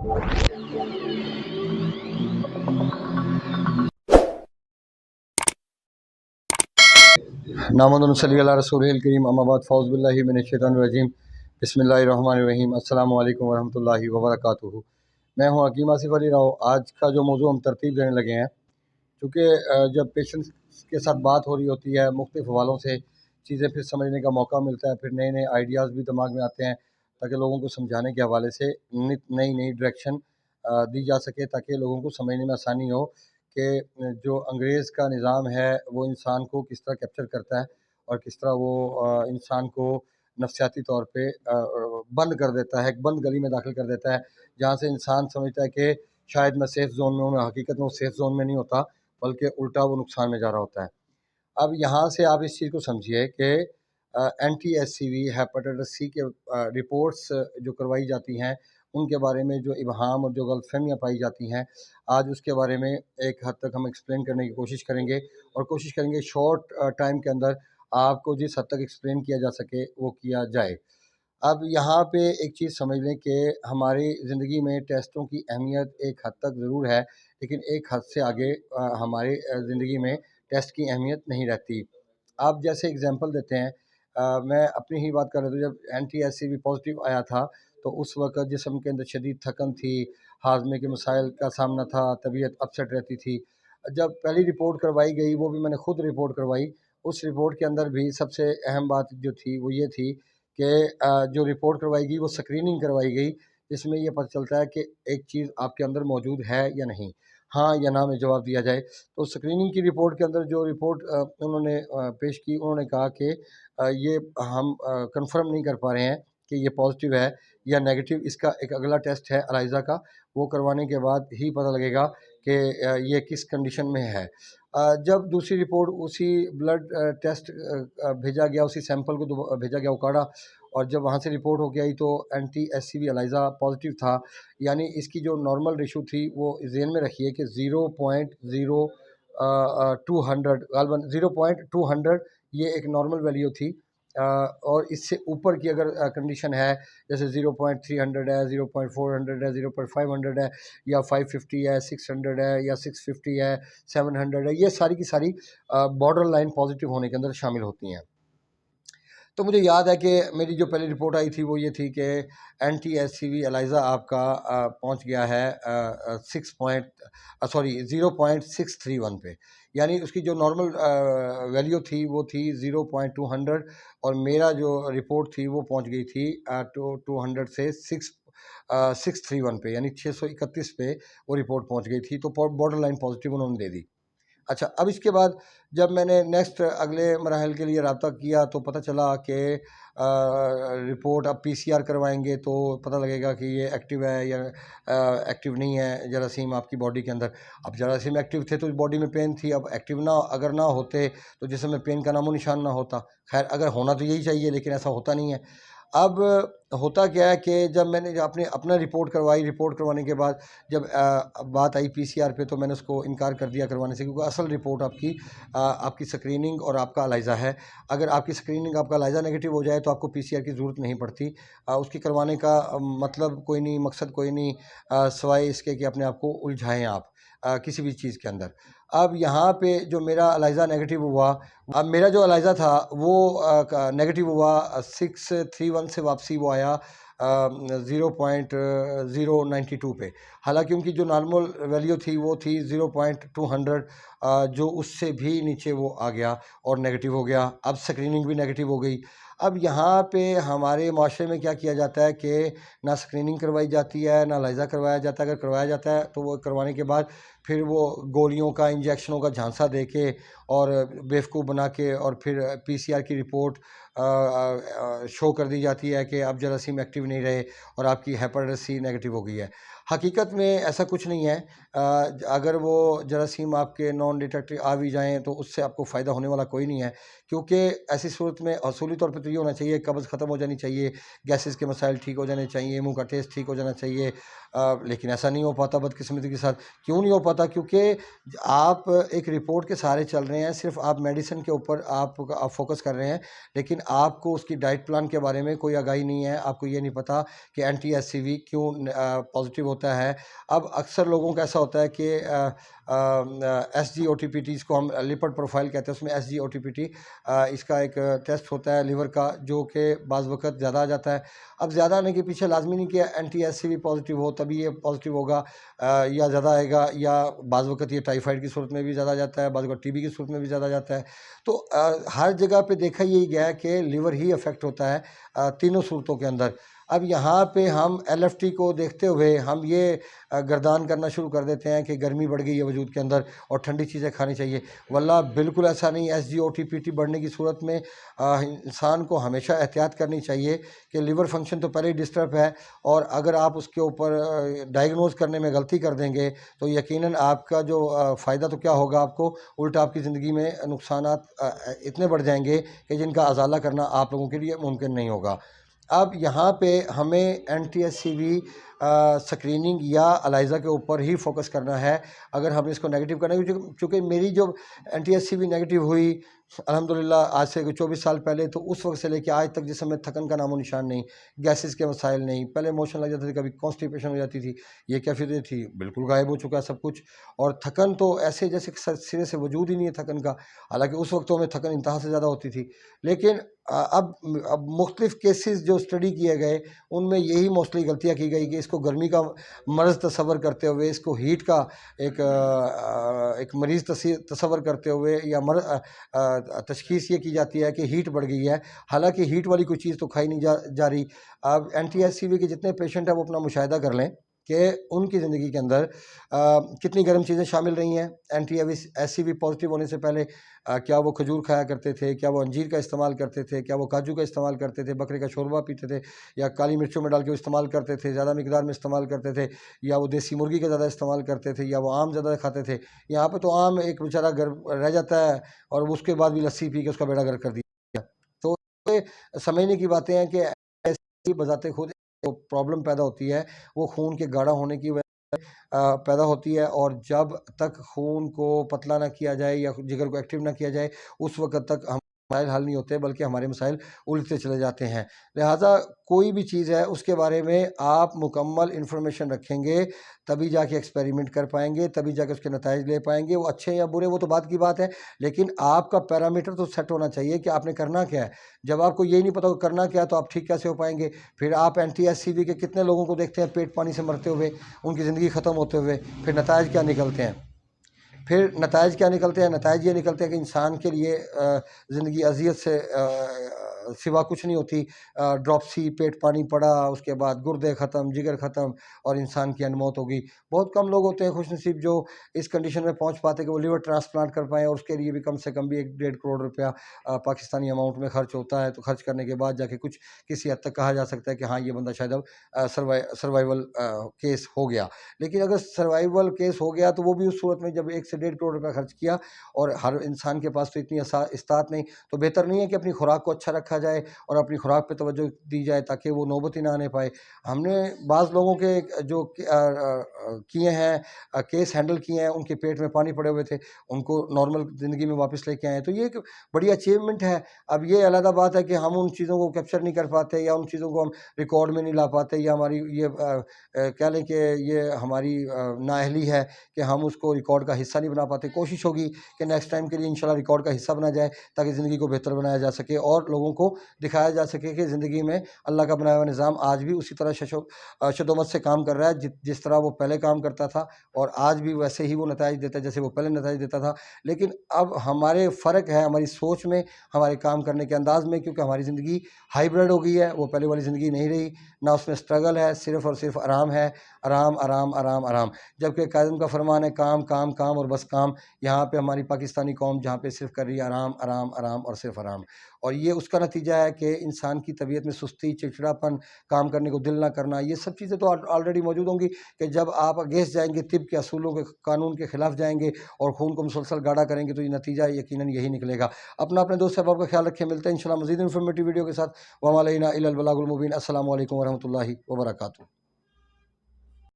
نامد صلی اللہ رسول الکریم اماباد فوز باللہ من الشیطان الرجیم، بسم اللہ الرحمن الرحیم، السلام علیکم ورحمۃ اللہ وبرکاتہ۔ میں ہوں حکیم آصف علی راؤ۔ آج کا جو موضوع ہم ترتیب دینے لگے ہیں، چونکہ جب پیشنٹس کے ساتھ بات ہو رہی ہوتی ہے، مختلف حوالوں سے چیزیں پھر سمجھنے کا موقع ملتا ہے، پھر نئے نئے آئیڈیاز بھی دماغ میں آتے ہیں تاکہ لوگوں کو سمجھانے کے حوالے سے نت- نئی نئی ڈائریکشن دی جا سکے تاکہ لوگوں کو سمجھنے میں آسانی ہو کہ جو انگریز کا نظام ہے وہ انسان کو کس طرح کیپچر کرتا ہے اور کس طرح وہ انسان کو نفسیاتی طور پہ بند کر دیتا ہے، ایک بند گلی میں داخل کر دیتا ہے، جہاں سے انسان سمجھتا ہے کہ شاید میں سیف زون میں ہوں، میں حقیقت میں وہ سیف زون میں نہیں ہوتا، بلکہ الٹا وہ نقصان میں جا رہا ہوتا ہے۔ اب یہاں سے آپ اس چیز کو سمجھیے کہ anti S C V hepatitis C کے رپورٹس جو کروائی جاتی ہیں ان کے بارے میں جو ابہام اور جو غلط فہمیاں پائی جاتی ہیں آج اس کے بارے میں ایک حد تک ہم ایکسپلین کرنے کی کوشش کریں گے اور کوشش کریں گے شارٹ ٹائم کے اندر آپ کو جس حد تک ایکسپلین کیا جا سکے وہ کیا جائے۔ اب یہاں پہ ایک چیز سمجھ لیں کہ ہماری زندگی میں ٹیسٹوں کی اہمیت ایک حد تک ضرور ہے لیکن ایک حد سے آگے آ، ہماری زندگی میں ٹیسٹ کی اہمیت نہیں رہتی۔ آپ جیسے اگزامپل دیتے ہیں میں اپنی ہی بات کر رہا تھا، جب anti S C V positive آیا تھا، تو اس وقت جسم کے اندر شدید تھکن تھی، ہاضمے کے مسائل کا سامنا تھا، طبیعت اپسیٹ رہتی تھی۔ جب پہلی رپورٹ کروائی گئی، وہ بھی میں نے خود رپورٹ کروائی۔ اس رپورٹ کے اندر بھی سب سے اہم بات جو تھی، وہ یہ تھی کہ جو رپورٹ کروائی گئی، وہ سکریننگ کروائی گئی، جس میں یہ پتہ چلتا ہے کہ ایک چیز آپ کے اندر موجود ہے یا نہیں۔ ہاں یا نہ میں جواب دیا جائے۔ تو سکریننگ کی رپورٹ کے اندر جو رپورٹ انہوں نے پیش کی، انہوں نے کہا کہ یہ ہم کنفرم نہیں کر پا رہے ہیں کہ یہ پازیٹیو ہے یا نگیٹیو اس کا ایک اگلا ٹیسٹ ہے الائزہ کا، وہ کروانے کے بعد ہی پتہ لگے گا کہ یہ کس کنڈیشن میں ہے۔ جب دوسری رپورٹ اسی بلڈ ٹیسٹ بھیجا گیا، اسی سیمپل کو بھیجا گیا، اکاڑا، اور جب وہاں سے رپورٹ ہو کے آئی تو anti S C V ELISA positive تھا۔ یعنی اس کی جو نارمل ریشو تھی وہ ذہن میں رکھیے کہ zero point zero two hundred غالباً زیرو پوائنٹ ٹو ہنڈریڈ یہ ایک نارمل ویلیو تھی۔ اور اس سے اوپر کی اگر کنڈیشن ہے، جیسے زیرو پوائنٹ تھری ہنڈریڈ ہے زیرو پوائنٹ فور ہنڈریڈ ہے زیرو پوائنٹ فائیو ہنڈریڈ ہے، یا فائیو ففٹی ہے سکس ہنڈریڈ ہے، یا سکس ففٹی ہے سیون ہنڈریڈ ہے، یہ ساری کی ساری باڈر لائن پازیٹیو ہونے کے اندر شامل ہوتی ہیں۔ تو مجھے یاد ہے کہ میری جو پہلی رپورٹ آئی تھی وہ یہ تھی کہ anti S C V ELISA آپ کا پہنچ گیا ہے six point sorry zero point six three one پہ۔ یعنی اس کی جو نارمل ویلیو تھی وہ تھی زیرو پوائنٹ ٹو ہنڈریڈ اور میرا جو رپورٹ تھی وہ پہنچ گئی تھی ٹو ٹو ہنڈریڈ سے سکس سکس تھری ون پہ یعنی چھ سو اکتیس پہ وہ رپورٹ پہنچ گئی تھی۔ تو بارڈر لائن پازیٹیو انہوں نے دے دی۔ اچھا اب اس کے بعد جب میں نے نیکسٹ اگلے مراحل کے لیے رابطہ کیا تو پتہ چلا کہ رپورٹ اب پی سی آر کروائیں گے تو پتہ لگے گا کہ یہ ایکٹیو ہے یا ایکٹیو نہیں ہے جراثیم آپ کی باڈی کے اندر۔ اب جراثیم ایکٹیو تھے تو باڈی میں پین تھی، اب ایکٹیو نہ، اگر نہ ہوتے تو جسم میں پین کا نام و نشان نہ ہوتا۔ خیر، اگر ہونا تو یہی چاہیے لیکن ایسا ہوتا نہیں ہے۔ اب ہوتا کیا ہے کہ جب میں نے اپنے اپنا رپورٹ کروائی، رپورٹ کروانے کے بعد جب بات آئی پی سی آر پہ تو میں نے اس کو انکار کر دیا کروانے سے کیونکہ اصل رپورٹ آپ کی آپ کی سکریننگ اور آپ کا الائزہ ہے۔ اگر آپ کی سکریننگ، آپ کا الائزہ نیگیٹو ہو جائے تو آپ کو پی سی آر کی ضرورت نہیں پڑتی۔ اس کی کروانے کا مطلب کوئی نہیں، مقصد کوئی نہیں سوائے اس کے کہ اپنے آپ کو الجھائیں آپ کسی بھی چیز کے اندر۔ اب یہاں پہ جو میرا الائزہ نیگیٹو ہوا، اب میرا جو الائزہ تھا، وہ نیگیٹو ہوا، سکس تھری ون سے واپسی وہ آیا zero point zero ninety two پہ۔ حالانکہ ان کی جو نارمل ویلیو تھی، وہ تھی زیرو پوائنٹ ٹو ہنڈریڈ جو اس سے بھی نیچے وہ آ گیا اور نیگیٹو ہو گیا۔ اب سکریننگ بھی نیگیٹو ہو گئی۔ اب یہاں پہ ہمارے معاشرے میں کیا کیا جاتا ہے کہ نہ سکریننگ کروائی جاتی ہے، نہ لائزہ کروایا جاتا ہے۔ اگر کروایا جاتا ہے تو وہ کروانے کے بعد پھر وہ گولیوں کا انجیکشنوں کا جھانسا دے کے اور بیوقوف بنا کے اور پھر پی سی آر کی رپورٹ شو کر دی جاتی ہے کہ اب جراثیم ایکٹیو نہیں رہے اور آپ کی ہیپاٹائٹس سی ہو گئی ہے۔ حقیقت میں ایسا کچھ نہیں ہے۔ اگر وہ جراثیم آپ کے نان ڈیٹیکٹو آ بھی جائیں تو اس سے آپ کو فائدہ ہونے والا کوئی نہیں ہے۔ کیونکہ ایسی صورت میں اصولی طور پہ تو یہ ہونا چاہیے قبض ختم ہو جانی چاہیے، گیسز کے مسائل ٹھیک ہو جانے چاہیے، منہ کا ٹیسٹ ٹھیک ہو جانا چاہیے۔ لیکن ایسا نہیں ہو پاتا بدقسمتی کے ساتھ۔ کیوں نہیں ہو پاتا؟ کیونکہ آپ ایک رپورٹ کے سہارے چل رہے ہیں، صرف آپ میڈیسن کے اوپر آپ فوکس کر رہے ہیں۔ لیکن آپ کو اس کی ڈائٹ پلان کے بارے میں کوئی آگاہی نہیں ہے، آپ کو یہ نہیں پتا کہ اینٹی ایس سی وی کیوں پازیٹیو ہوتا ہے۔ اب اکثر لوگوں کا ایسا ہوتا ہے کہ S G O T P T اس کو ہم لپڈ پروفائل کہتے ہیں، اس میں S G O T P T اس کا ایک ٹیسٹ ہوتا ہے لیور کا، جو کہ بعض وقت زیادہ آ جاتا ہے۔ اب زیادہ آنے کے پیچھے لازمی نہیں کہ anti S C V positive ہو، تبھی یہ پازیٹیو ہوگا یا زیادہ آئے گا، یا بعض وقت یہ ٹائیفائڈ کی صورت میں بھی زیادہ آ جاتا ہے، بعض وقت ٹی بی کی صورت میں بھی زیادہ جاتا ہے۔ تو ہر جگہ پہ دیکھا یہی گیا ہے کہ لیور ہی افیکٹ ہوتا ہے تینوں صورتوں کے اندر۔ اب یہاں پہ ہم ایل ایف ٹی کو دیکھتے ہوئے ہم یہ گردان کرنا شروع کر دیتے ہیں کہ گرمی بڑھ گئی ہے وجود کے اندر اور ٹھنڈی چیزیں کھانی چاہیے۔ واللہ بالکل ایسا نہیں، S G O T P T بڑھنے کی صورت میں انسان کو ہمیشہ احتیاط کرنی چاہیے کہ لیور فنکشن تو پہلے ہی ڈسٹرب ہے اور اگر آپ اس کے اوپر ڈائگنوز کرنے میں غلطی کر دیں گے تو یقیناً آپ کا جو فائدہ تو کیا ہوگا آپ کو؟ الٹا آپ کی زندگی میں نقصانات اتنے بڑھ جائیں گے کہ جن کا ازالہ کرنا آپ لوگوں کے لیے ممکن نہیں ہوگا۔ اب یہاں پہ ہمیں anti S C V screening یا الائزہ کے اوپر ہی فوکس کرنا ہے۔ اگر ہم اس کو نیگیٹو کرنا ہے کیونکہ- کیونکہ میری جو anti S C V negative ہوئی، الحمدللہ آج سے چوبیس سال پہلے، تو اس وقت سے لے کے آج تک جسم میں تھکن کا نام و نشان نہیں، گیسز کے مسائل نہیں، پہلے موشن لگ جاتے تھے، کبھی کانسٹیپیشن ہو جاتی تھی، یہ کیفیت تھی؟ بالکل غائب ہو چکا ہے سب کچھ۔ اور تھکن تو ایسے جیسے سرے سے وجود ہی نہیں ہے تھکن کا، حالانکہ اس وقت تو ہمیں تھکن انتہا سے زیادہ ہوتی تھی۔ لیکن اب اب مختلف کیسز جو اسٹڈی کیے گئے، ان میں یہی موسٹلی غلطیاں کی گئی کہ اس کو گرمی کا مرض تصور کرتے ہوئے، اس کو ہیٹ کا ایک ایک مریض تصور کرتے ہوئے یا مر تشخیص یہ کی جاتی ہے کہ ہیٹ بڑھ گئی ہے۔ حالانکہ ہیٹ والی کوئی چیز تو کھائی نہیں جا جا رہی۔ اب N T S C V کے جتنے پیشنٹ ہیں، وہ اپنا مشاہدہ کر لیں۔ کہ ان کی زندگی کے اندر آ، کتنی گرم چیزیں شامل رہی ہیں۔ Anti S C V positive ہونے سے پہلے آ، کیا وہ کھجور کھایا کرتے تھے؟ کیا وہ انجیر کا استعمال کرتے تھے؟ کیا وہ کاجو کا استعمال کرتے تھے؟ بکرے کا شوربہ پیتے تھے یا کالی مرچوں میں ڈال کے وہ استعمال کرتے تھے؟ زیادہ مقدار میں استعمال کرتے تھے یا وہ دیسی مرغی کا زیادہ استعمال کرتے تھے یا وہ آم زیادہ کھاتے تھے؟ یہاں پہ تو آم ایک بیچارہ گھر رہ جاتا ہے اور اس کے بعد بھی لسی پی کے اس کا بیڑا گر کر دیا۔ تو سمجھنے کی باتیں ہیں کہ ایسی بذات خود جو پرابلم پیدا ہوتی ہے، وہ خون کے گاڑھا ہونے کی وجہ سے پیدا ہوتی ہے اور جب تک خون کو پتلا نہ کیا جائے یا جگر کو ایکٹیو نہ کیا جائے، اس وقت تک ہم مسائل حل نہیں ہوتے، بلکہ ہمارے مسائل الجھتے چلے جاتے ہیں۔ لہٰذا کوئی بھی چیز ہے، اس کے بارے میں آپ مکمل انفارمیشن رکھیں گے، تبھی جا کے ایکسپیریمنٹ کر پائیں گے، تبھی جا کے اس کے نتائج لے پائیں گے۔ وہ اچھے یا برے، وہ تو بات کی بات ہے، لیکن آپ کا پیرامیٹر تو سیٹ ہونا چاہیے کہ آپ نے کرنا کیا ہے۔ جب آپ کو یہی نہیں پتا کہ کرنا کیا ہے تو آپ ٹھیک کیسے ہو پائیں گے۔ پھر آپ N T S C V کے کتنے لوگوں کو دیکھتے ہیں پیٹ پانی سے مرتے ہوئے، ان کی زندگی ختم ہوتے ہوئے، پھر نتائج کیا نکلتے ہیں۔ پھر نتائج کیا نکلتے ہیں؟ نتائج یہ نکلتے ہیں کہ انسان کے لیے زندگی اذیت سے سوا کچھ نہیں ہوتی۔ ڈراپسی پیٹ پانی پڑا، اس کے بعد گردے ختم، جگر ختم اور انسان کی انموت ہو گئی۔ بہت کم لوگ ہوتے ہیں خوش نصیب جو اس کنڈیشن میں پہنچ پاتے کہ وہ لیور ٹرانسپلانٹ کر پائیں اور اس کے لیے بھی کم سے کم بھی ایک ڈیڑھ کروڑ روپیہ پاکستانی اماؤنٹ میں خرچ ہوتا ہے۔ تو خرچ کرنے کے بعد جا کے کچھ کسی حد تک کہا جا سکتا ہے کہ ہاں یہ بندہ شاید اب سروائیول کیس ہو گیا۔ لیکن اگر سروائیول کیس ہو گیا تو وہ بھی اس صورت میں جب ایک سے ڈیڑھ کروڑ روپیہ خرچ کیا اور ہر انسان کے پاس تو اتنی اسا- استطاعت نہیں، تو بہتر نہیں ہے کہ اپنی خوراک کو اچھا رکھا جائے اور اپنی خوراک پہ توجہ دی جائے تاکہ وہ نوبت ہی نہ آنے پائے۔ ہم نے بعض لوگوں کے جو کیے ہیں کیس ہینڈل کیے ہیں، ان کے پیٹ میں پانی پڑے ہوئے تھے، ان کو نارمل زندگی میں واپس لے کے آئے تو یہ ایک بڑی اچیومنٹ ہے۔ اب یہ علیحدہ بات ہے کہ ہم ان چیزوں کو کیپچر نہیں کر پاتے یا ان چیزوں کو ہم ریکارڈ میں نہیں لا پاتے یا ہماری یہ کہہ لیں کہ یہ ہماری نااہلی ہے کہ ہم اس کو ریکارڈ کا حصہ نہیں بنا پاتے۔ کوشش ہوگی کہ نیکسٹ ٹائم کے لیے انشاءاللہ ریکارڈ کا حصہ بنا جائے تاکہ زندگی کو بہتر بنایا جا سکے اور لوگوں کو دکھایا جا سکے کہ زندگی میں اللہ کا بنایا ہوا نظام آج بھی اسی طرح شش و شدومت سے کام کر رہا ہے، جس جس طرح وہ پہلے کام کرتا تھا اور آج بھی ویسے ہی وہ نتائج دیتا ہے جیسے وہ پہلے نتائج دیتا تھا۔ لیکن اب ہمارے فرق ہے ہماری سوچ میں، ہمارے کام کرنے کے انداز میں، کیونکہ ہماری زندگی ہائیبرڈ ہو گئی ہے، وہ پہلے والی زندگی نہیں رہی۔ نہ اس میں اسٹرگل ہے، صرف اور صرف آرام ہے۔ آرام آرام آرام آرام۔ جبکہ قائدم کا فرمان ہے، کام کام کام اور بس کام۔ یہاں پہ ہماری پاکستانی قوم جہاں پہ صرف کر رہی ہے، آرام آرام آرام اور صرف آرام۔ اور یہ اس کا نتیجہ ہے کہ انسان کی طبیعت میں سستی، چڑچڑاپن، کام کرنے کو دل نہ کرنا، یہ سب چیزیں تو آلریڈی موجود ہوں گی کہ جب آپ اگینسٹ جائیں گے، طب کے اصولوں کے قانون کے خلاف جائیں گے اور خون کو مسلسل گاڑا کریں گے، تو یہ نتیجہ یقیناً یہی نکلے گا۔ اپنا اپنے دوست احباب کا خیال رکھیں۔ ملتے ہیں انشاءاللہ مزید انفارمیٹیو ویڈیو کے ساتھ۔ وعلینا البلاغ المبین السلام علیکم ورحمۃ اللہ وبرکاتہ۔